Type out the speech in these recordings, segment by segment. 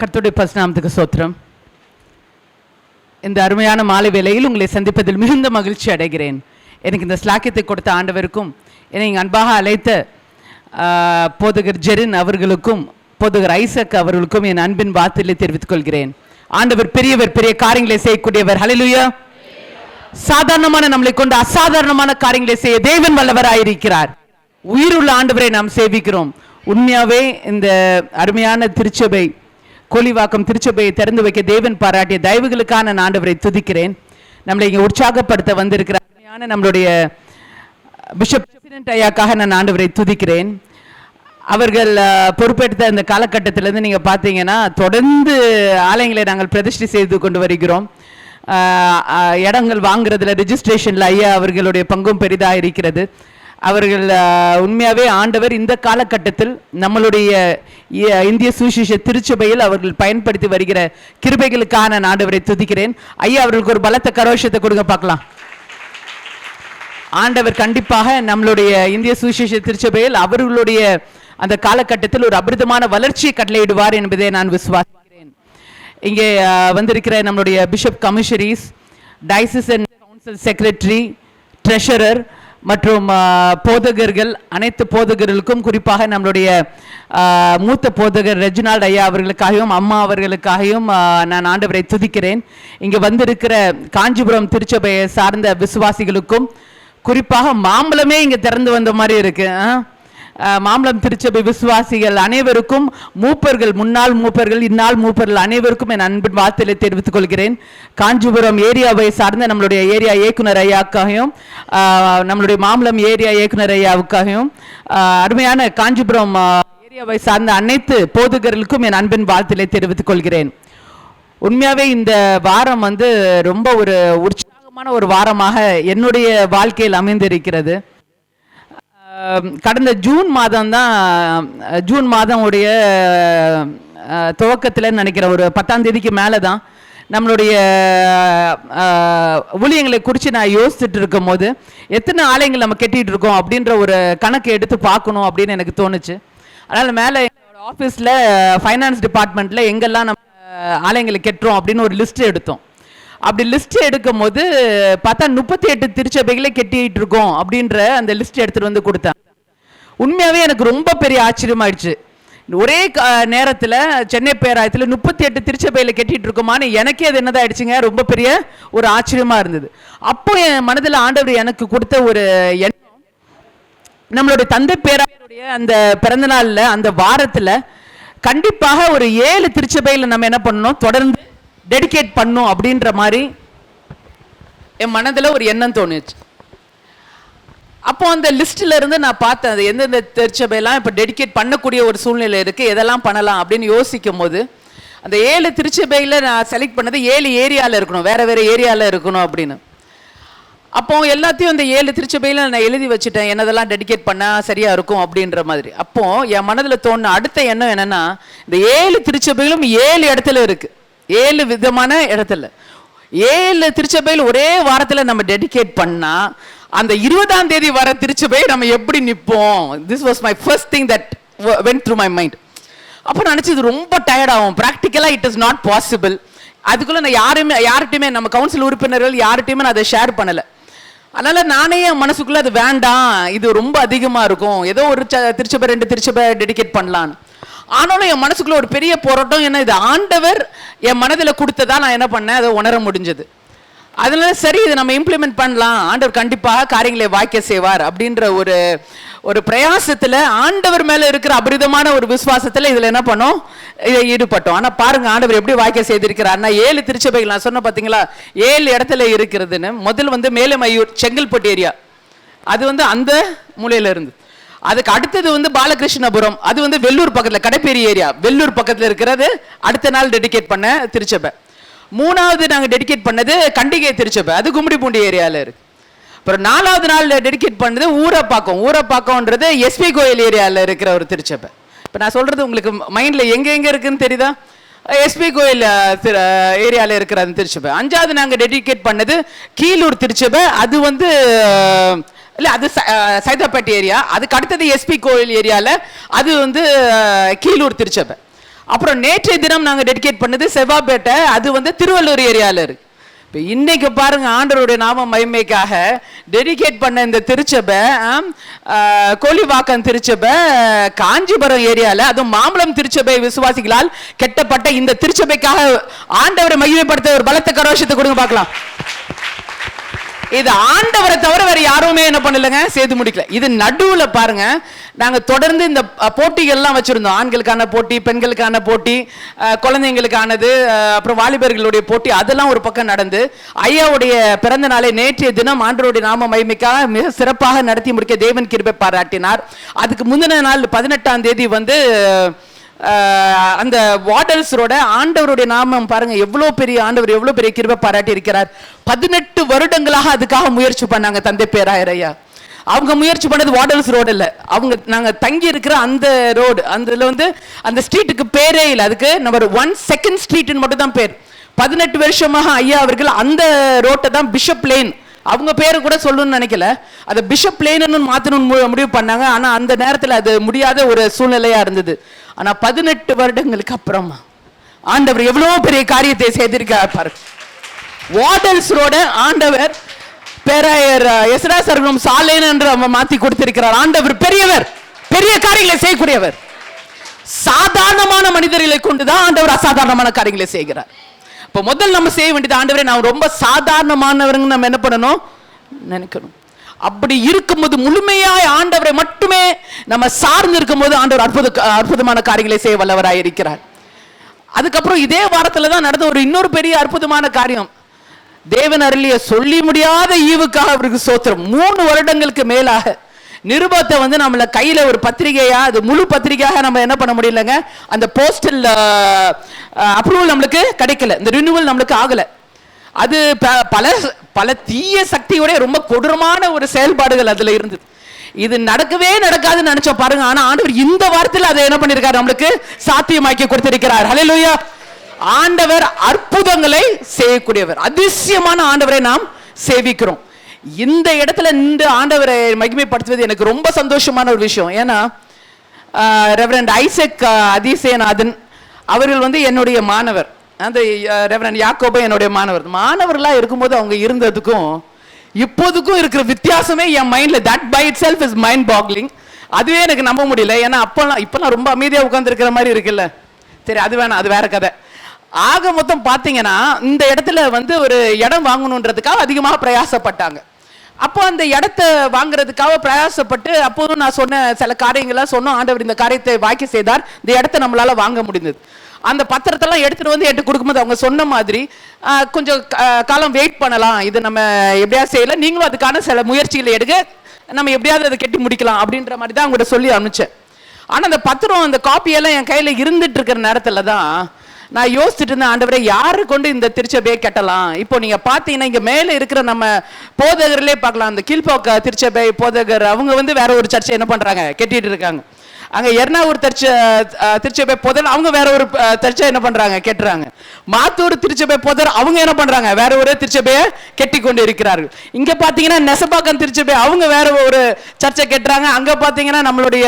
கர்த்தருடைய பசுநாமத்துக்கு சோத்திரம் இந்த அருமையான மாலை வேளையில் உங்களை சந்திப்பதில் மிகுந்த மகிழ்ச்சி அடைகிறேன். எனக்கு இந்த ஸ்லாக்கியத்தை கொடுத்த ஆண்டவருக்கும் என்னை இங்கு அன்பாக அழைத்த போதகர் ஜெரின் அவர்களுக்கும் போதகர் ஐசக் அவர்களுக்கும் என் அன்பின் வார்த்தைகளை தெரிவித்துக் கொள்கிறேன். ஆண்டவர் பெரியவர் பெரிய காரியங்களை செய்யக்கூடியவர். ஹலிலுயா சாதாரணமான நம்மளை கொண்டு அசாதாரணமான காரியங்களை செய்ய தேவன் வல்லவராயிருக்கிறார். உயிருள்ள ஆண்டவரை நாம் சேவிக்கிறோம். உண்மையாவே இந்த அருமையான திருச்சபை கோலிவாக்கம் திருச்சபையை திறந்து வைக்க தேவன் பாராட்டிய தயவுகளுக்கான நான் ஆண்டவரை துதிக்கிறேன். நம்மளை இங்கே உற்சாகப்படுத்த வந்திருக்கிற நம்மளுடைய பிஷப் பிரசிடென்ட் ஐயாக்காக நான் ஆண்டவரை துதிக்கிறேன். அவர்கள் பொறுப்பேற்ற பொறுப்பெடுத்த அந்த காலகட்டத்திலேருந்து நீங்கள் பார்த்தீங்கன்னா தொடர்ந்து ஆலயங்களை நாங்கள் பிரதிஷ்டை செய்து கொண்டு வருகிறோம். இடங்கள் வாங்குறதுல ரிஜிஸ்ட்ரேஷனில் ஐயா அவர்களுடைய பங்கும் பெரிதாக இருக்கிறது. அவர்கள் உண்மையாகவே ஆண்டவர் இந்த காலகட்டத்தில் நம்மளுடைய இந்திய சுவிசேஷ திருச்சபையில் அவர்கள் பயன்படுத்தி வருகிற கிருபைகளுக்கான நான் ஆண்டவரை துதிக்கிறேன். ஐயா அவர்களுக்கு ஒரு பலத்த கரோஷத்தை கொடுங்க பார்க்கலாம். ஆண்டவர் கண்டிப்பாக நம்மளுடைய இந்திய சுவிசேஷ திருச்சபையில் அவர்களுடைய அந்த காலகட்டத்தில் ஒரு அபிரிதமான வளர்ச்சியை கட்டளையிடுவார் என்பதை நான் விசுவாசிக்கிறேன். இங்கே வந்திருக்கிற நம்மளுடைய bishop commissaries diocese and council secretary treasurer மற்றும் போதகர்கள் அனைத்து போதகர்களுக்கும் குறிப்பாக நம்மளுடைய மூத்த போதகர் ரெஜினால்ட் ஐயா அவர்களுக்காகவும் அம்மா அவர்களுக்காகவும் நான் ஆண்டவரை துதிக்கிறேன் இங்கே வந்திருக்கிற காஞ்சிபுரம் திருச்சபையை சார்ந்த விசுவாசிகளுக்கும் குறிப்பாக மாம்பழமே இங்கே திறந்து வந்த மாதிரி இருக்குது ஆ? மாம்பழம் திருச்சபை விசுவாசிகள் அனைவருக்கும் மூப்பர்கள் முன்னாள் மூப்பர்கள் இந்நாள் மூப்பர்கள் அனைவருக்கும் என் அன்பின் வார்த்தையில தெரிவித்துக் கொள்கிறேன். காஞ்சிபுரம் ஏரியாவை சார்ந்த நம்மளுடைய ஏரியா இயக்குனர் ஐயாக்காகவும் நம்மளுடைய மாம்பழம் ஏரியா இயக்குனர் ஐயாவுக்காகவும் அருமையான காஞ்சிபுரம் ஏரியாவை சார்ந்த அனைத்து போதுகர்களுக்கும் என் அன்பின் வாழ்த்திலை தெரிவித்துக் கொள்கிறேன். உண்மையாவே இந்த வாரம் வந்து ரொம்ப ஒரு உற்சாகமான ஒரு வாரமாக என்னுடைய வாழ்க்கையில் அமைந்திருக்கிறது. கடந்த ஜூன் மாதம் தான் ஜூன் மாதம் உடைய துவக்கத்தில் நினைக்கிற ஒரு பத்தாம் தேதிக்கு மேலே தான் நம்மளுடைய ஊழியங்களை குறித்து நான் யோசிச்சுட்டு இருக்கும் போது எத்தனை ஆலயங்கள் நம்ம கெட்டிகிட்டு இருக்கோம் அப்படின்ற ஒரு கணக்கு எடுத்து பார்க்கணும் அப்படின்னு எனக்கு தோணுச்சு. அதனால் மேலே எங்களோட ஆஃபீஸில் ஃபைனான்ஸ் டிபார்ட்மெண்ட்டில் எங்கெல்லாம் நம்ம ஆலயங்களை கட்டுறோம் அப்படின்னு ஒரு லிஸ்ட் எடுத்தோம். அப்படி லிஸ்ட் எடுக்கும் போது பார்த்தா முப்பத்தி எட்டு திருச்சபைகளை கெட்டிட்டு இருக்கோம் அப்படின்ற அந்த லிஸ்ட் எடுத்துட்டு வந்து கொடுத்தாங்க உண்மையாவே எனக்கு ரொம்ப பெரிய ஆச்சரியமாயிடுச்சு. ஒரே க- சென்னை பேராயத்தில் முப்பத்தி எட்டு திருச்சபையில் கெட்டிட்டு இருக்கோமான்னு எனக்கே அது என்னதாயிடுச்சுங்க? ரொம்ப பெரிய ஒரு ஆச்சரியமா இருந்தது. அப்போ என் மனதில் ஆண்டவர் எனக்கு கொடுத்த ஒரு எண்ணம் நம்மளுடைய தந்தை பேராயருடைய அந்த பிறந்தநாளில் அந்த வாரத்தில் கண்டிப்பாக ஒரு ஏழு திருச்சபையில் நம்ம என்ன பண்ணணும்? தொடர்ந்து டெடிகேட் பண்ணும் அப்படின்ற மாதிரி என் மனதில் ஒரு எண்ணம் தோணுச்சு. அப்போ அந்த லிஸ்ட்ல இருந்து நான் பார்த்தேன் அது எந்தெந்த திருச்சபையெல்லாம் இப்போ டெடிகேட் பண்ணக்கூடிய ஒரு சூழ்நிலை இருக்கு எதெல்லாம் பண்ணலாம் அப்படின்னு யோசிக்கும் போது அந்த ஏழு திருச்சபையில் நான் செலக்ட் பண்ணது ஏழு ஏரியாவில் இருக்கணும் வேற வேற ஏரியாவில் இருக்கணும் அப்படின்னு. அப்போ எல்லாத்தையும் இந்த ஏழு திருச்சபையில் நான் எழுதி வச்சுட்டேன் என்னதெல்லாம் டெடிகேட் பண்ணால் சரியா இருக்கும் அப்படின்ற மாதிரி. அப்போ என் மனதில் தோணுன அடுத்த எண்ணம் என்னன்னா இந்த ஏழு திருச்சபைகளும் ஏழு இடத்துல இருக்கு. ஏழு விதமான இடத்துல. ஏழு திருச்சபையில் ஒரே வாரத்தில் நம்ம டெடிகேட் பண்ணால் அந்த இருபதாம் தேதி வர திருச்சபை நம்ம எப்படி நிற்போம் this was my first thing that went through my mind அப்போ நினச்சி இது ரொம்ப டயர்ட் ஆகும். ப்ராக்டிக்கலாக இட் இஸ் நாட் பாசிபிள் அதுக்குள்ள நான் யாருமே யார்கிட்டையுமே நம்ம கவுன்சில் உறுப்பினர்கள் யார்கிட்டையுமே நான் அதை ஷேர் பண்ணலை. அதனால நானே என் மனசுக்குள்ள அது வேண்டாம். இது ரொம்ப அதிகமாக இருக்கும். ஏதோ ஒரு திருச்சபை ரெண்டு திருச்சபை டெடிகேட் பண்ணலான்னு. ஆனாலும் என் மனசுக்குள்ள ஒரு பெரிய போராட்டம். என்ன இது ஆண்டவர் என் மனதில் கொடுத்ததா நான் என்ன பண்ணேன்? அதை உணர முடிஞ்சது. அதனால சரி இதை நம்ம இம்ப்ளிமெண்ட் பண்ணலாம். ஆண்டவர் கண்டிப்பாக காரியங்களை வாய்க்க செய்வார் அப்படின்ற ஒரு ஒரு பிரயாசத்தில் ஆண்டவர் மேலே இருக்கிற அபரிதமான ஒரு விசுவாசத்தில் இதில் என்ன பண்ணோம்? இதை ஈடுபட்டோம். ஆனால் பாருங்க ஆண்டவர் எப்படி வாய்க்க செய்திருக்கிறார் ஏழு திருச்சபைகள் நான் சொன்ன பார்த்தீங்களா ஏழு இடத்துல இருக்கிறதுன்னு. முதல் வந்து மேலமையூர் செங்கல்பட்டு ஏரியா. அது வந்து அந்த மூலையில இருந்து அதுக்கு அடுத்தது வந்து பாலகிருஷ்ணபுரம். அது வந்து வெள்ளூர் பக்கத்தில் கடைப்பேரி ஏரியா. வெள்ளூர் பக்கத்தில் இருக்கிறது. அடுத்த நாள் டெடிகேட் பண்ண திருச்சபை. மூணாவது நாங்கள் டெடிகேட் பண்ணது கண்டிகை திருச்சபை. அது கும்மிடிப்பூண்டி ஏரியாவில் இருக்கு. அப்புறம் நாலாவது நாள் டெடிகேட் பண்ணது ஊரப்பாக்கம். ஊரப்பாக்கம்ன்றது எஸ்பி கோயில் ஏரியாவில் இருக்கிற ஒரு திருச்சபை. இப்போ நான் சொல்றது உங்களுக்கு மைண்டில் எங்கே எங்கே இருக்குன்னு தெரியுதா? எஸ்பி கோயில் ஏரியாவில் இருக்கிற அந்த திருச்சபை. அஞ்சாவது நாங்கள் டெடிகேட் பண்ணது கீழூர் திருச்சபை. அது வந்து இல்லை அது சைதாப்பேட்டை ஏரியா. அதுக்கு அடுத்தது எஸ்பி கோயில் ஏரியாவில் அது வந்து கீழூர் திருச்சபை. அப்புறம் நேற்றைய தினம் நாங்கள் டெடிகேட் பண்ணது செவ்வாப்பேட்டை அது வந்து திருவள்ளூர் ஏரியால இருக்கு. இப்போ இன்னைக்கு பாருங்க ஆண்டருடைய நாம மகிமைக்காக டெடிகேட் பண்ண இந்த திருச்சபை கோலிவாக்கம் கோழிவாக்கம் திருச்சபை காஞ்சிபுரம் ஏரியாவில் அதுவும் மாம்பழம் திருச்சபை விசுவாசிகளால் கெட்டப்பட்ட இந்த திருச்சபைக்காக ஆண்டவரை மகிமைப்படுத்த ஒரு பலத்த கரோஷத்தை கொடுங்க பார்க்கலாம். இது ஆண்டவரை தவிர வேற யாருமே என்ன பண்ணலங்க? செய்து முடிக்கல. இது நடுவில் பாருங்க நாங்கள் தொடர்ந்து இந்த போட்டிகள்லாம் வச்சுருந்தோம். ஆண்களுக்கான போட்டி பெண்களுக்கான போட்டி குழந்தைங்களுக்கானது அப்புறம் வாலிபர்களுடைய போட்டி அதெல்லாம் ஒரு பக்கம் நடந்து ஐயாவுடைய பிறந்த நாளை நேற்றைய தினம் ஆண்டவருடைய நாம மகிமைக்காக மிக சிறப்பாக நடத்தி முடிக்க தேவன் கிருபை பாராட்டினார். அதுக்கு முந்தின நாள் பதினெட்டாம் தேதி வந்து அந்த வாடல்ஸரோட ஆண்டவருடைய நாமம் பாருங்க எவ்வளோ பெரிய ஆண்டவர் எவ்வளோ பெரிய கிருபை பாராட்டி இருக்கிறார் பதினெட்டு வருடங்களாக அதுக்காக முயற்சி பண்ணாங்க தந்தை பேராயர் ஐயா அவங்க முயற்சி பண்ணது வாடல்ஸ் ரோடு இல்லை. அவங்க நாங்கள் தங்கி இருக்கிற அந்த ரோடு அந்த இதில் வந்து அந்த ஸ்ட்ரீட்டுக்கு பேரே இல்லை. அதுக்கு நம்பர் ஒன் செகண்ட் ஸ்ட்ரீட்னு மட்டும் தான் பேர். பதினெட்டு வருஷமாக ஐயா அவர்கள் அந்த ரோட்டை தான் பிஷப் லேன் அவங்க பேரை கூட சொல்லணும்னு நினைக்கல. அதை பிஷப் பிளேனர்னு மாற்றணும்னு மு- முடிவு பண்ணாங்க. ஆனால் அந்த நேரத்தில் அது முடியாத ஒரு சூழ்நிலையாக இருந்தது. ஆனால் பதினெட்டு வருடங்களுக்கு அப்புறமா ஆண்டவர் எவ்வளோ பெரிய காரியத்தை செய்திருக்கார் பாரு. வார்டல்ஸ் ரோட ஆண்டவர் பேராயர் எஸ்ரா சர்வம் சாலேன் என்று அவன் மாத்தி கொடுத்திருக்கிறார். ஆண்டவர் பெரியவர் பெரிய காரியங்களை செய்யக்கூடியவர். சாதாரணமான மனிதர்களை கொண்டுதான் ஆண்டவர் அசாதாரணமான காரியங்களை செய்கிறார். இப்போ முதல் நம்ம செய்ய வேண்டியது ஆண்டவரே நான் ரொம்ப சாதாரணமானவருங்க நம்ம என்ன பண்ணணும்? நினைக்கணும். அப்படி இருக்கும்போது முழுமையாய் ஆண்டவரை மட்டுமே நம்ம சார்ந்து இருக்கும்போது ஆண்டவர் அற்புத அற்புதமான காரியங்களை செய்ய வல்லவராக இருக்கிறார். அதுக்கப்புறம் இதே வாரத்தில் தான் நடந்த ஒரு இன்னொரு பெரிய அற்புதமான காரியம். தேவன் அருளிய சொல்லி முடியாத ஈவுக்காக அவருக்கு சோத்திரம். மூணு வருடங்களுக்கு மேலாக நிருபத்தை வந்து நம்மள கையில ஒரு பத்திரிகையா அது முழு பத்திரிகையாக நம்ம என்ன பண்ண முடியலங்க? அந்த போஸ்டல் அப்ரூவல் நம்மளுக்கு கிடைக்கல. இந்த ரினியூவல் நம்மளுக்கு ஆகல. அது ப- பல பல தீய சக்தியுடைய ரொம்ப கொடூரமான ஒரு செயல்பாடுகள் அதுல இருந்தது. இது நடக்கவே நடக்காதுன்னு நினைச்சோம் பாருங்க. ஆனா ஆண்டவர் இந்த வாரத்தில் அதை என்ன பண்ணிருக்காரு? நம்மளுக்கு சாத்தியமாக்கி கொடுத்திருக்கிறார். ஹலோ ஆண்டவர் அற்புதங்களை செய்யக்கூடியவர். அதிசயமான ஆண்டவரை நாம் சேவிக்கிறோம். இந்த இடத்துல இந்த ஆண்டவரை மகிமைப்படுத்துவது எனக்கு ரொம்ப சந்தோஷமான ஒரு விஷயம். ஏன்னா ரெவரண்ட் ஐசக் அதிசயநாதன் அவர்கள் வந்து என்னுடைய மாணவர். அந்த ரெவரண்ட் யாக்கோபா என்னுடைய மாணவர். மாணவர்களாக இருக்கும்போது அவங்க இருந்ததுக்கும் இப்போதுக்கும் இருக்கிற வித்தியாசமே என் மைண்டில் that by itself is mind boggling அதுவே எனக்கு நம்ப முடியல. ஏன்னா அப்போல்லாம் இப்பெல்லாம் ரொம்ப அமைதியாக உட்காந்துருக்கிற மாதிரி இருக்குல்ல. சரி அது வேணாம் அது வேற கதை. ஆக மொத்தம் பார்த்தீங்கன்னா இந்த இடத்துல வந்து ஒரு இடம் வாங்கணுன்றதுக்காக அதிகமாக பிரயாசப்பட்டாங்க. அப்போ அந்த இடத்த வாங்குறதுக்காக பிரயாசப்பட்டு அப்போதும் நான் சொன்ன சில காரியங்கள்லாம் சொன்னோம். ஆண்டவர் இந்த காரியத்தை வாக்கி செய்தார். இந்த இடத்த நம்மளால வாங்க முடிந்தது. அந்த பத்திரத்தெல்லாம் எடுத்துட்டு வந்து என்கிட்ட கொடுக்கும்போது அவங்க சொன்ன மாதிரி கொஞ்சம் காலம் வெயிட் பண்ணலாம். இது நம்ம எப்படியாவது செய்யல? நீங்களும் அதுக்கான சில முயற்சிகளை எடுக்க நம்ம எப்படியாவது அதை கட்டி முடிக்கலாம். அப்படின்ற மாதிரி தான் அவங்கள்ட்ட சொல்லி அனுப்பிச்சேன். ஆனால் அந்த பத்திரம் அந்த காப்பியெல்லாம் என் கையில் இருந்துட்டு இருக்கிற நேரத்தில் தான் நான் யோசிச்சுட்டு இருந்தேன் ஆண்டவரே யாரு கொண்டு இந்த திருச்சபையை கட்டலாம்? இப்போ நீங்க பாத்தீங்கன்னா இங்க மேல இருக்கிற நம்ம போதகர்லேயே பார்க்கலாம். அந்த கீழ்போக்க திருச்சபை போதகர் அவங்க வந்து வேற ஒரு சர்ச்சை என்ன பண்றாங்க? கட்டிட்டு இருக்காங்க. அங்கே எர்ணாவூர் திருச்ச திருச்சபை புதர் அவங்க வேற ஒரு அஹ், என்ன பண்றாங்க? கெட்டுறாங்க. மாத்தூர் திருச்சபை புதர் அவங்க என்ன பண்றாங்க? வேற ஒரு திருச்சபையை கெட்டி கொண்டு இருக்கிறார்கள் இங்க பாத்தீங்கன்னா நெசப்பாக்கம் திருச்சபை அவங்க வேற ஒரு சர்ச்சை கெட்டுறாங்க. அங்க பாத்தீங்கன்னா நம்மளுடைய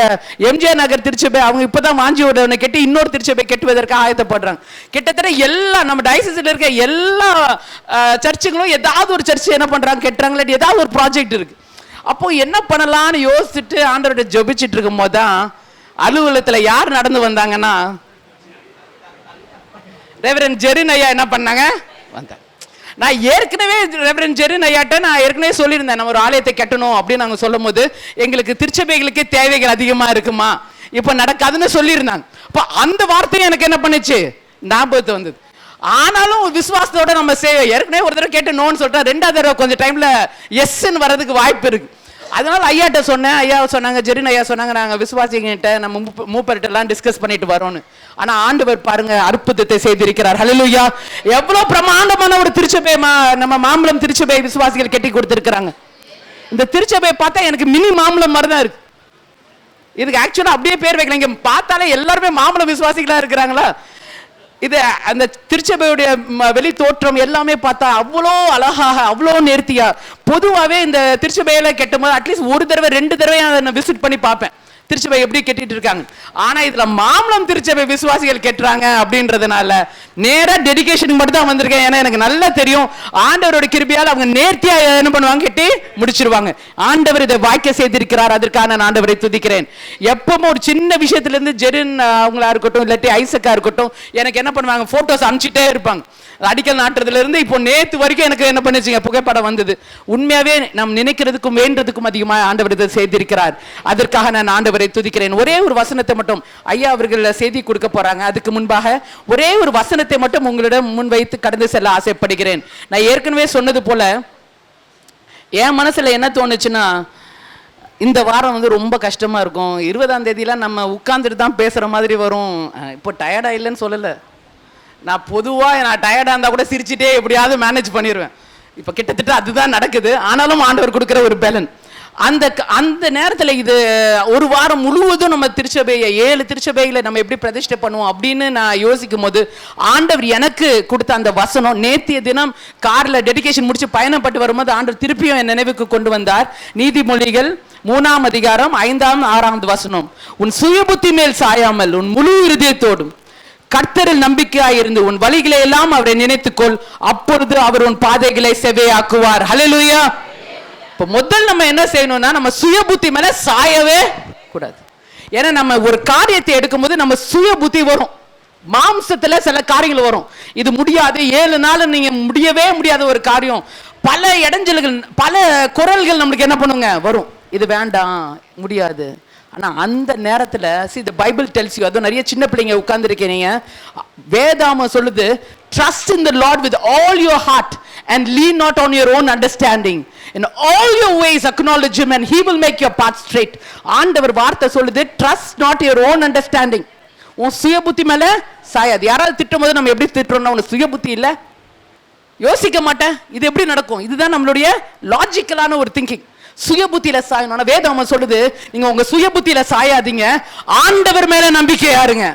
எம்ஜிஆர் நகர் திருச்சபை அவங்க இப்பதான் வாஞ்சி ஒன்று கெட்டி இன்னொரு திருச்சபை கெட்டுவதற்கு ஆயத்தப்படுறாங்க. கிட்டத்தட்ட எல்லா நம்ம டயசிஸ்ல இருக்க எல்லா சர்ச்சுங்களும் சர்ச்சுகளும் ஏதாவது ஒரு சர்ச் என்ன பண்றாங்க? கெட்டுறாங்க ஏதாவது ஒரு ப்ராஜெக்ட் இருக்கு. அப்போ என்ன பண்ணலாம்னு யோசிச்சுட்டு ஆண்டவர்கிட்ட ஜெபிச்சிட்டு இருக்கும் போதுதான் அலுவலகத்தில் யார் நடந்து வந்தாங்கன்னா? ரெவரன் ஜெரின் ஐயா என்ன பண்ணாங்க? வந்தாங்க. நான் ஏற்கனவே ரெவரன் ஜெரின் ஐயாட்ட நான் ஏற்கனவே சொல்லியிருந்தேன் நம்ம ஒரு ஆலயத்தை கட்டணும் அப்படின்னு நாங்கள் சொல்லும் போது எங்களுக்கு திருச்சபைகளுக்கே தேவைகள் அதிகமாக இருக்குமா? இப்போ நடக்காதுன்னு சொல்லியிருந்தாங்க. இப்போ அந்த வார்த்தையும் எனக்கு என்ன பண்ணுச்சு? ஞாபகத்து வந்தது. ஆனாலும் விசுவாசத்தோட நம்ம செய்ய ஏற்கனவே ஒரு தடவை கேட்டு நோன்னு சொல்லிட்டா ரெண்டாவது தடவை கொஞ்சம் டைமில் எஸ்ன்னு வர்றதுக்கு வாய்ப்பு இருக்குது அதனால ஐயாட்ட சொன்னேன். ஐயா சொன்னாங்க ஜெரின் ஐயா சொன்னாங்க நாங்கள் விசுவாசிகிட்ட நம்ம மூப்பர்கிட்டலாம் டிஸ்கஸ் பண்ணிட்டு வரோம்னு ஆனால் ஆண்டவர் பாருங்க அற்புதத்தை செய்திருக்கிறார். ஹலலுயா எவ்வளோ பிரமாண்டமான ஒரு திருச்சபை மா- நம்ம மாம்பழம் திருச்சபை விசுவாசிகள் கட்டி கொடுத்துருக்குறாங்க. இந்த திருச்சபை பார்த்தா எனக்கு மினி மாம்பழம் மாதிரி தான் இருக்கு. இதுக்கு ஆக்சுவலாக அப்படியே பேர் வைக்கல. இங்கே பார்த்தாலே எல்லாருமே மாம்பழம் விசுவாசிகளாக இருக்கிறாங்களா? இது அந்த திருச்சபையுடைய ம, வெளி தோற்றம் எல்லாமே பார்த்தா அவ்வளோ அழகாக அவ்வளோ நேர்த்தியாக பொதுவாகவே இந்த திருச்சபையில் கெட்டும் போது அட்லீஸ்ட் ஒரு தடவை ரெண்டு தடவை அதை நான் விசிட் பண்ணி பார்ப்பேன். திருச்சபை எப்படி கெட்டிட்டு இருக்காங்க? ஆனா இதுல மாம்பழம் திருச்சபை விசுவாசிகள் கெட்டுறாங்க அப்படின்றதுனால நேரா டெடிகேஷன் மட்டும் தான் வந்திருக்கேன். ஏன்னா எனக்கு நல்லா தெரியும். ஆண்டவரோட கிருபியால் அவங்க நேர்த்தியா என்ன பண்ணுவாங்க? கெட்டி முடிச்சிருவாங்க. ஆண்டவர் இதை வாய்க்க செய்திருக்கிறார். அதற்காக நான் ஆண்டவரை துதிக்கிறேன். எப்பவும் ஒரு சின்ன விஷயத்துல இருந்து ஜெரின் அவங்களா இருக்கட்டும் இல்லாட்டி ஐசக்கா இருக்கட்டும் எனக்கு என்ன பண்ணுவாங்க? போட்டோஸ் அனுப்பிச்சிட்டே இருப்பாங்க. அடிக்கல் நாட்டுறதுல இருந்து இப்போ நேத்து வரைக்கும் எனக்கு என்ன பண்ணுச்சுங்க? புகைப்படம் வந்தது. உண்மையாவே நாம் நினைக்கிறதுக்கும் வேண்டதுக்கும் அதிகமாக ஆண்டவர் இதை செய்திருக்கிறார். அதற்காக நான் ஆண்டவர் துதிக்கிறேன். ஒரே ஒரு வசனத்தை மட்டும் ஐயா அவர்கள் செய்தி கொடுக்க போறாங்க. அதுக்கு முன்பாக ஒரே ஒரு வசனத்தை மட்டும் உங்களிடம் முன்வைத்து கடந்து செல்ல ஆசைப்படுகிறேன். நான் ஏற்கனவே சொன்னது போல என் மனசுல என்ன தோணுச்சுன்னா இந்த வாரம் வந்து ரொம்ப கஷ்டமா இருக்கும். இருபதாம் தேதியெல்லாம் நம்ம உட்கார்ந்துட்டு தான் பேசுற மாதிரி வரும். இப்போ டயர்டா இல்லைன்னு சொல்லலை. நான் பொதுவாக நான் டயர்டாக இருந்தால் கூட சிரிச்சிட்டே எப்படியாவது மேனேஜ் பண்ணிடுவேன் இப்போ கிட்டத்தட்ட அதுதான் நடக்குது. ஆனாலும் ஆண்டவர் கொடுக்குற ஒரு பேலன். அந்த க- அந்த நேரத்தில் இது ஒரு வாரம் முழுவதும் நம்ம திருச்சபையை ஏழு திருச்சபைகளை நம்ம எப்படி பிரதிஷ்டை பண்ணுவோம் அப்படின்னு நான் யோசிக்கும் போது ஆண்டவர் எனக்கு கொடுத்த அந்த வசனம் நேத்திய தினம் காரில் டெடிகேஷன் முடிச்சு பயணப்பட்டு வரும்போது ஆண்டவர் திருப்பியும் என் நினைவுக்கு கொண்டு வந்தார். நீதிமொழிகள் மூணாம் அதிகாரம் ஐந்தாம் ஆறாம் வசனம். உன் சுயபுத்தி மேல் சாயாமல் உன் முழு இருதயத்தோடும் கர்த்தரில் நம்பிக்கையாக இருந்து உன் வழிகளை எல்லாம் அவரை நினைத்துக்கொள். அப்பொழுது அவர் உன் பாதைகளை செவையாக்குவார் ஹலலுயா இப்போ முதல் நம்ம என்ன செய்யணும்னா நம்ம சுய புத்தி மேல சாயவே கூடாது. ஏன்னா நம்ம ஒரு காரியத்தை எடுக்கும்போது நம்ம சுய புத்தி வரும். மாம்சத்துல சில காரியங்கள் வரும். இது முடியாது. ஏழு நாள் நீங்க முடியவே முடியாத ஒரு காரியம். பல இடைஞ்சல்கள் பல குரல்கள் நம்மளுக்கு என்ன பண்ணுங்க? வரும். இது வேண்டாம். முடியாது. ஆனா அந்த நேரத்துல see the Bible tells you அதுவும் நிறைய சின்ன பிள்ளைங்க உட்கார்ந்துருக்கீங்க. வேதாம சொல்லுது trust in the Lord with all your heart and lean not on your own understanding. In all your ways acknowledge him and he will make your path straight. ஆண்டவர் வார்த்தை சொல்லுது trust not your own understanding. உன் சுய புத்தி மேல சாயாது. யாராவது திட்டும் போது நம்ம எப்படி திட்டுறோம்னா உனக்கு சுய புத்தி இல்லை. யோசிக்க மாட்டேன். இது எப்படி நடக்கும்? இதுதான் நம்மளுடைய லாஜிக்கலான ஒரு திங்கிங் சுய புத்தியில சாயணும் வேதம் சொல்லுது நீங்க உங்க சுய புத்தியில சாயாதீங்க. ஆண்டவர் மேல நம்பிக்கை யாருங்க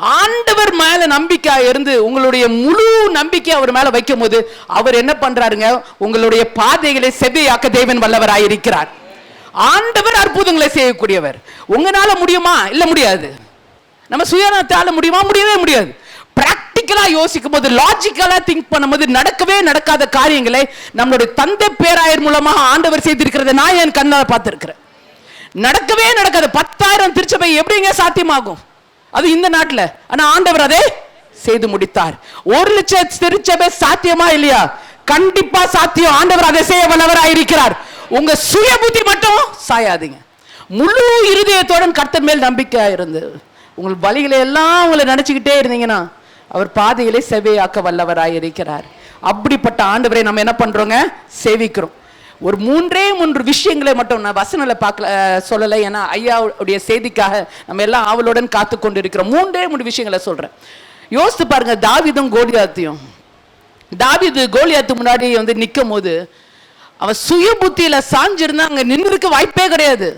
ஆண்டவர் மேல நம்பிக்கை இருந்து உங்களுடைய முழு நம்பிக்கை அவர் மேல வைக்கும் போது அவர் என்ன பண்றாருங்க? உங்களுடைய பாதைகளை செவ்வையாக்க தேவன் வல்லவராயிருக்கிறார். ஆண்டவர் அற்புதங்களை செய்யக்கூடியவர். உங்களால முடியுமா? இல்ல முடியாது. நம்ம சுயநலத்தால முடியுமா? முடியவே முடியாது. பிராக்டிக்கலா யோசிக்கும் போது லாஜிக்கலா திங்க் பண்ணும்போது நடக்கவே நடக்காத காரியங்களை நம்மளுடைய தந்தை பேராயர் மூலமாக ஆண்டவர் செய்திருக்கிறத நான் என் கண்ணால் பார்த்திருக்கிறேன். நடக்கவே நடக்காது. பத்தாயிரம் திருச்சபை எப்படிங்க சாத்தியமாகும்? அது இந்த நாட்டில். ஆனா ஆண்டவர் அதை செய்து முடித்தார். ஒரு லட்சம் திருச்சபை சாத்தியமா இல்லையா? கண்டிப்பா சாத்தியம். ஆண்டவர் அதை செய்ய வல்லவராயிருக்கிறார் உங்க சுய புத்தி மட்டும் சாயாதீங்க. முழு இருதயத்துடன் கர்த்தர் மேல் நம்பிக்கையா இருந்து உங்கள் வழிகளை எல்லாம் உங்களை நினைச்சுக்கிட்டே இருந்தீங்கன்னா அவர் பாதைகளை செவையாக்க வல்லவராயிருக்கிறார் அப்படிப்பட்ட ஆண்டவரை நம்ம என்ன பண்றோங்க? சேவிக்கிறோம். ஒரு மூன்றே மூன்று விஷயங்களை மட்டும் நான் வசனில் பார்க்கல சொல்லலை. ஏன்னா ஐயாவுடைய செய்திக்காக நம்ம எல்லாம் ஆவலுடன் காத்து கொண்டு இருக்கிறோம் மூன்றே மூன்று விஷயங்களை சொல்கிறேன் யோசித்து பாருங்க தாவிதும் கோலியாத்தையும். தாவிது கோலியாத்து முன்னாடி வந்து நிற்கும் போது அவன் சுய புத்தியில் சாஞ்சிருந்தா அங்க நின்றுக்க வாய்ப்பே கிடையாது.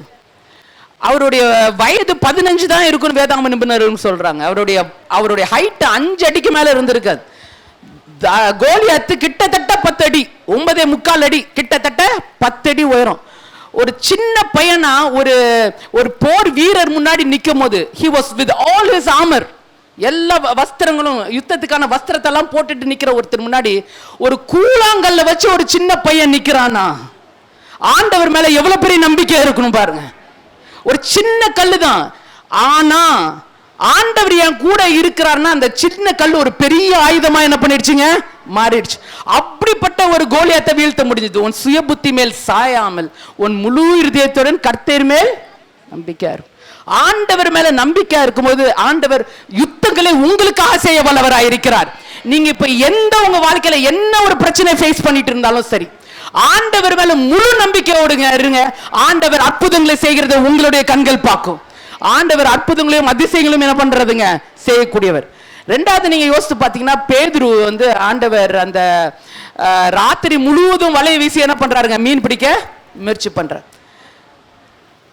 அவருடைய வயது பதினஞ்சு தான் இருக்கும்னு வேதாங்க நிபுணர் சொல்கிறாங்க அவருடைய அவருடைய ஹைட்டு அஞ்சு அடிக்கு மேலே இருந்திருக்காது. கோலியாத்து கிட்டத்தட்ட பத்து அடி ஒன்பதே முக்கால் அடி கிட்டத்தட்ட பத்து அடி உயரம். ஒரு சின்ன பையனா ஒரு ஒரு போர் வீரர் முன்னாடி நிற்கும் போது he was with all his armour எல்லா வ- வஸ்திரங்களும் யுத்தத்துக்கான வஸ்திரத்தை எல்லாம் போட்டுட்டு நிற்கிற ஒருத்தர் முன்னாடி ஒரு கூழாங்கல்ல வச்சு ஒரு சின்ன பையன் நிற்கிறானா ஆண்டவர் மேல எவ்வளவு பெரிய நம்பிக்கை இருக்கணும் பாருங்க. ஒரு சின்ன கல்லு தான் ஆனா ஆண்டவர் என் கூட இருக்கிறார்னா அந்த சின்ன கல் ஒரு பெரிய ஆயுதமா என்ன பண்ணிடுச்சுங்க? மாறிடுச்சு. அப்படிப்பட்ட ஒரு கோலியத்தை வீழ்த்த முடிஞ்சது. உன் சுய புத்தி மேல் சாயாமல் உன் முழு இருதயத்துடன் கர்த்தர் மேல் நம்பிக்கையா இருக்கும் ஆண்டவர் மேல நம்பிக்கையா இருக்கும்போது ஆண்டவர் யுத்தங்களை உங்களுக்காக செய்ய வல்லவராயிருக்கிறார் நீங்க இப்ப எந்த உங்க வாழ்க்கையில என்ன ஒரு பிரச்சனை ஃபேஸ் பண்ணிட்டு இருந்தாலும் சரி ஆண்டவர் மேல முழு நம்பிக்கையோடுங்க இருங்க. ஆண்டவர் அற்புதங்களை செய்கிறத உங்களுடைய கண்கள் பார்க்கும். ஆண்டவர் அற்புதங்களையும் அதிசயங்களையும் என்ன பண்றதுங்க? செய்யக்கூடியவர். ரெண்டாவது நீங்க யோசித்து பார்த்தீங்கன்னா பேதுரு வந்து ஆண்டவர் அந்த ராத்திரி முழுவதும் வலையை வீசி என்ன பண்றாருங்க? மீன் பிடிக்க முயற்சி பண்றார்.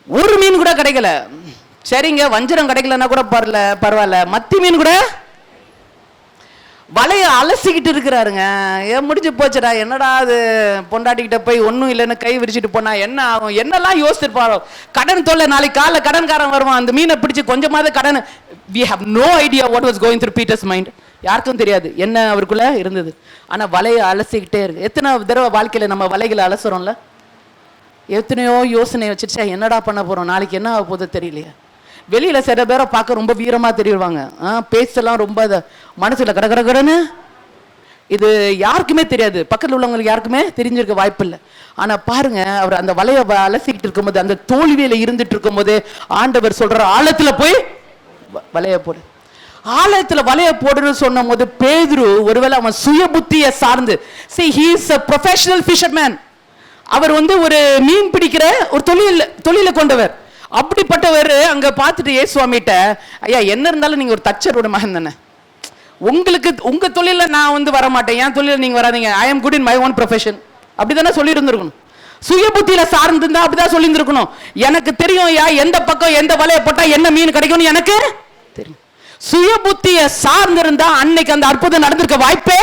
ஒரு மீன் கூட கிடைக்கல. சரிங்க வஞ்சரம் கிடைக்கலன்னா கூட பரல பரவாயில்ல. மத்தி மீன் கூட வலைய அலசிக்கிட்டு இருக்கிறாருங்க. ஏன் முடிஞ்சு போச்சுடா. என்னடா அது? பொண்டாட்டிக்கிட்ட போய் ஒன்றும் இல்லைன்னு கை விரிச்சிட்டு போனா என்ன ஆகும்? என்னெல்லாம் யோசிச்சிருப்பாரோ கடன் தொல்லை நாளைக்கு காலைல கடன்காரன் வருவான். அந்த மீனை பிடிச்சி கொஞ்சமாவது கடன். We have no idea what was going through Peter's mind யாருக்கும் தெரியாது. என்ன அவருக்குள்ள இருந்தது. ஆனால் வலையை அலசிக்கிட்டே இருக்கு. எத்தனை தடவை வாழ்க்கையில் நம்ம வலைகளை அலசுறோம்ல? எத்தனையோ யோசனை வச்சிருச்சா என்னடா பண்ண போகிறோம் நாளைக்கு என்ன ஆக போதோ தெரியலையே. வெளியில் சில பேரை பார்க்க ரொம்ப வீரமாக தெரியுவாங்க. ஆ, பேச்செல்லாம் ரொம்ப மனசில் கட கட கடன்னு. இது யாருக்குமே தெரியாது. பக்கத்தில் உள்ளவங்களுக்கு யாருக்குமே தெரிஞ்சிருக்க வாய்ப்பு இல்லை ஆனால் பாருங்க அவர் அந்த வலைய அலசிக்கிட்டு இருக்கும்போது அந்த தோல்வியில் இருந்துட்டு இருக்கும்போது ஆண்டவர் சொல்ற ஆழத்தில் போய் வலையை வலைய போடு. ஆலயத்தில் வலைய போடுன்னு சொன்ன போது பேதுரு ஒருவேளை அவன் சுய புத்தியை சார்ந்து see he's a professional fisherman அவர் வந்து ஒரு மீன் பிடிக்கிற ஒரு தொழில் தொழிலை கொண்டவர். அப்படிப்பட்டவர் அங்க பார்த்துட்டு ஏசுவாமிட்ட ஐயா என்ன இருந்தாலும் நீங்க ஒரு தச்சரோட மகன் தானே. உங்களுக்கு உங்க தொழில நான் வந்து வர மாட்டேன் என் தொழில நீங்க வராதீங்க. I am good in my own profession அப்படிதானே சொல்லி இருந்திருக்கணும் சுய புத்தியில சார்ந்து இருந்தா அப்படிதான் சொல்லி இருந்திருக்கணும் எனக்கு தெரியும் ஐயா எந்த பக்கம் எந்த வலையை போட்டா என்ன மீன் கிடைக்கும்னு எனக்கு தெரியும். சுய புத்திய சார்ந்திருந்தா அன்னைக்கு அந்த அற்புதம் நடந்திருக்க வாய்ப்பே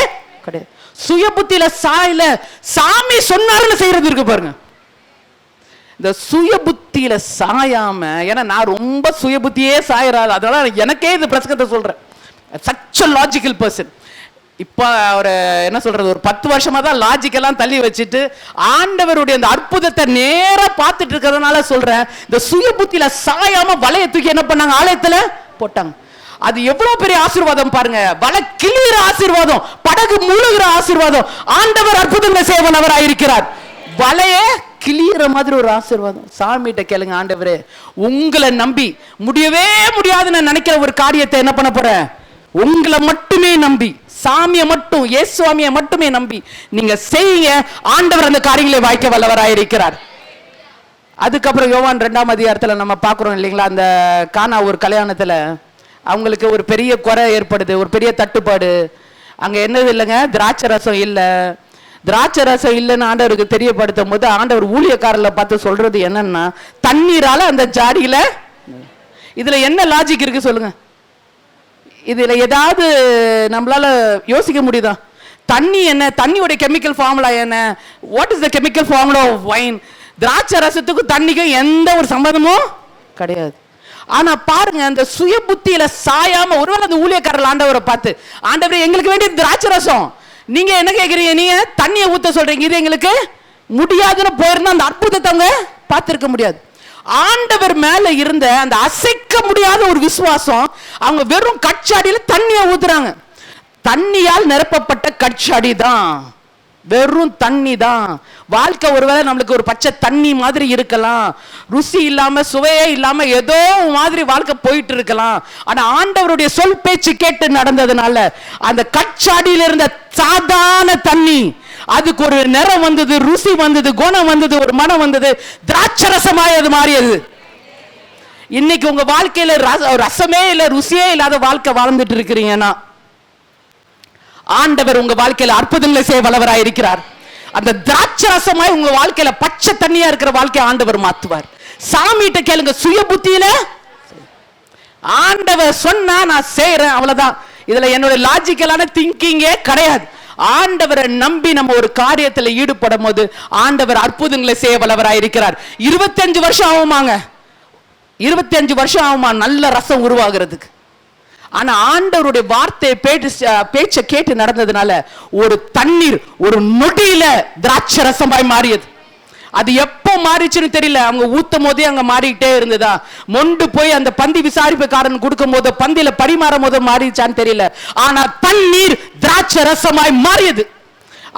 கிடையாது. சுய புத்தியில சாயில சாமி சொன்னாருன்னு செய்யறது இருக்கு பாருங்க. இந்த சுய புத்தியில சாயாம ஏன்னா நான் ரொம்ப சுய புத்தியே சாயறாள். அதனால எனக்கே இது பிரசங்கத்தை சொல்றேன். சச் லாஜிக்கல் பர்சன் இப்போ ஒரு என்ன சொல்றது? ஒரு பத்து வருஷமா தான் லாஜிக்கெல்லாம் தள்ளி வச்சுட்டு ஆண்டவருடைய அந்த அற்புதத்தை நேராக பார்த்துட்டு இருக்கிறதுனால சொல்றேன். இந்த சுய புத்தியில சாயாம வலையை தூக்கி என்ன பண்ணாங்க? ஆலயத்துல போட்டாங்க. அது எவ்வளவு பெரிய ஆசீர்வாதம் பாருங்க. வலை கிளியிற ஆசீர்வாதம் படகு முழுகிற ஆசீர்வாதம். ஆண்டவர் அற்புதங்களை செய்வனவராய் இருக்கிறார் வலையை கிளியிற மாதிரி ஒரு ஆசீர்வாதம். சாமிகிட்ட கேளுங்க ஆண்டவரே உங்களை நம்பி முடியவே முடியாதுன்னு நினைக்கிற ஒரு காரியத்தை என்ன பண்ண போறேன்? உங்களை மட்டுமே நம்பி சாமியை மட்டும் ஏசுவாமியை மட்டுமே நம்பி நீங்க செய்யுங்க. ஆண்டவர் அந்த காரியங்களை வாய்க்க வல்லவராயிருக்கிறார் அதுக்கப்புறம் யோவான் ரெண்டாம் அதிகாரத்தில் நம்ம பார்க்குறோம் இல்லைங்களா? அந்த கானா ஒரு கல்யாணத்தில் அவங்களுக்கு ஒரு பெரிய குறை ஏற்படுது ஒரு பெரிய தட்டுப்பாடு. அங்கே என்னது இல்லைங்க? திராட்சை ரசம் இல்லை. திராட்சை ரசம் இல்லைன்னு ஆண்டவருக்கு தெரியப்படுத்தும் போது ஆண்டவர் ஊழியக்காரில் பார்த்து சொல்றது என்னன்னா தண்ணீரால அந்த ஜாடியில இதுல என்ன லாஜிக் இருக்கு சொல்லுங்க. இதுல ஏதாவது நம்மளால யோசிக்க முடியுதா? தண்ணி என்ன? தண்ணியோட கெமிக்கல் ஃபார்முலா என்ன? What is the chemical formula of wine திராட்சை ரசத்துக்கும் தண்ணிக்கும் எந்த ஒரு சம்பந்தமும் கிடையாது. ஆனா பாருங்க அந்த சுய புத்தியில சாயாம ஒருவேளை அந்த ஊழியக்காரர் ஆண்டவரை பார்த்து ஆண்டவரே எங்களுக்கு வேண்டிய திராட்சை ரசம். நீங்க என்ன கேக்குறீங்க? நீங்க தண்ணியை ஊத்த சொல்றீங்க. இது எங்களுக்கு முடியாதுன்னு போயிருந்தா அந்த அற்புதத்தை அவங்க பார்த்துருக்க முடியாது. ஆண்டவர் மேல இருந்த அந்த அசைக்க முடியாத ஒரு விசுவாசம் அவங்க வெறும் கச்சாடியில தண்ணியை ஊத்துறாங்க. தண்ணியால் நிரப்பப்பட்ட கச்சாடி தான் வெறும் தண்ணி தான். வாழ்க்கை ஒருவேளை நம்மளுக்கு ஒரு பச்சை தண்ணி மாதிரி இருக்கலாம். ருசி இல்லாம சுவையே இல்லாம ஏதோ மாதிரி வாழ்க்கை போயிட்டு இருக்கலாம். ஆனா ஆண்டவருடைய சொல் பேச்சு கேட்டு நடந்ததுனால அந்த கச்சாடியில் இருந்த சாதாரண தண்ணி அதுக்கு ஒரு நிறம் வந்தது ருசி வந்தது குணம் வந்தது ஒரு மனம் வந்தது திராட்சரசமாய் அது மாறியது. இன்னைக்கு உங்க வாழ்க்கையில ரசமே இல்ல ருசியே இல்லாத வாழ்க்கை வாழ்ந்துட்டு இருக்கிறீங்கன்னா ஆண்டவர் உங்க வாழ்க்கையில அற்புதங்களை செய்ய வல்லவராய் இருக்கிறார். அந்த திராட்சை ரசமாய் உங்க வாழ்க்கையில பச்சை தண்ணியா இருக்கிற வாழ்க்கையை ஆண்டவர் மாத்துவார். சாமிகிட்ட கேளுங்க சுய புத்தியில? ஆண்டவர் சொன்னா நான் செய்யறேன் அவ்வளவுதான். இதுல என்னோட லாஜிக்கலான திங்கிங்கே கிடையாது. ஆண்டவரை நம்பி நம்ம ஒரு காரியத்துல ஈடுபடும் போது ஆண்டவர் அற்புதங்களை செய்ய வல்லவராய் இருக்கிறார். இருபத்தஞ்சு வருஷம் ஆகுமாங்க. இருபத்தஞ்சு வருஷம் ஆகுமா நல்ல ரசம் உருவாகிறதுக்கு. ஆனா ஆண்டவருடைய வார்த்தையை பேட்டு பேச்சை கேட்டு நடந்ததுனால ஒரு தண்ணீர் ஒரு நொடியில திராட்சை ரசமாய் மாறியது. அது எப்போ மாறிச்சுன்னு தெரியல. அவங்க ஊத்தும் போதே அங்க மாறிக்கிட்டே இருந்ததா? மொண்டு போய் அந்த பந்தி விசாரிப்புக்காரன் கொடுக்கும் போது பந்தியில பரிமாறும் போது மாறிச்சான்னு தெரியல. ஆனா தண்ணீர் திராட்சை ரசமாய் மாறியது.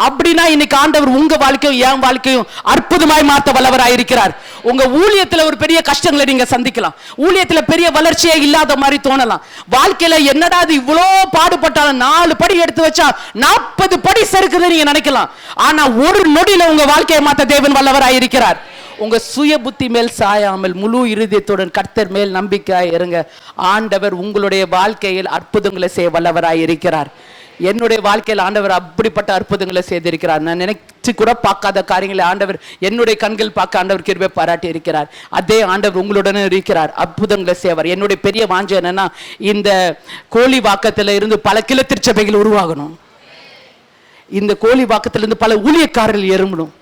அப்படின்னா இன்னைக்கு ஆண்டவர் உங்க வாழ்க்கையும் என் வாழ்க்கையும் அற்புதமாய் மாற்ற வல்லவராக இருக்கிறார். உங்க ஊழியத்துல ஒரு பெரிய கஷ்டங்களை நீங்க சந்திக்கலாம். ஊழியத்துல பெரிய வளர்ச்சியே இல்லாத மாதிரி தோணலாம். வாழ்க்கையில என்னடா அது இவ்வளோ பாடுபட்டாலும் நாலு படி எடுத்து வச்சா நாற்பது படி சறுக்குது நீங்க நினைக்கலாம். ஆனா ஒரு நொடியில உங்க வாழ்க்கையை மாத்த தேவன் வல்லவராக இருக்கிறார். உங்க சுய புத்தி மேல் சாயாமல் முழு இருதயத்துடன் கர்த்தர் மேல் நம்பிக்கையாய் இருங்க. ஆண்டவர் உங்களுடைய வாழ்க்கையில் அற்புதங்களை செய்ய வல்லவராய் இருக்கிறார். என்னுடைய வாழ்க்கையில் ஆண்டவர் அப்படிப்பட்ட அற்புதங்களை செய்திருக்கிறார். நான் நினைச்சு கூட பார்க்காத காரியங்களை ஆண்டவர் என்னுடைய கண்கள் பார்க்க ஆண்டவர் கிருபை பாராட்டி இருக்கிறார். அதே ஆண்டவர் உங்களுடன் இருக்கிறார். அற்புதங்களை செய்வார். என்னுடைய பெரிய வாஞ்சம் என்னன்னா இந்த கோழி வாக்கத்தில் இருந்து பல கிளத்திற்சபைகள் உருவாகணும். இந்த கோழி இருந்து பல ஊழியக்காரர்கள் எறும்பணும்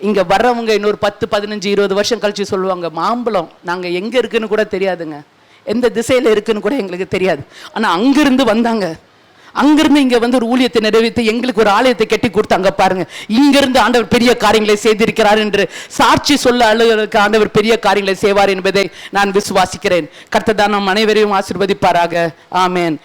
இங்க வர்றவங்க இன்னொரு பத்து பதினஞ்சு இருபது வருஷம் கழிச்சு சொல்லுவாங்க மாம்பழம் நாங்க எங்க இருக்குன்னு கூட தெரியாதுங்க. எந்த திசையில இருக்குன்னு கூட எங்களுக்கு தெரியாது. ஆனா அங்கிருந்து வந்தாங்க. அங்கிருந்து இங்க வந்து ஒரு ஊழியத்தை நிறைவேற்றி எங்களுக்கு ஒரு ஆலயத்தை கட்டி கொடுத்தாங்க பாருங்க. இங்கிருந்து ஆண்டவர் பெரிய காரியங்களை செய்திருக்கிறார் என்று சாட்சி சொல்ல அழுகிறதுக்கு ஆண்டவர் பெரிய காரியங்களை செய்வார் என்பதை நான் விசுவாசிக்கிறேன். கர்த்தர் நம் அனைவரையும் ஆசிர்வதிப்பாராக. ஆமேன்.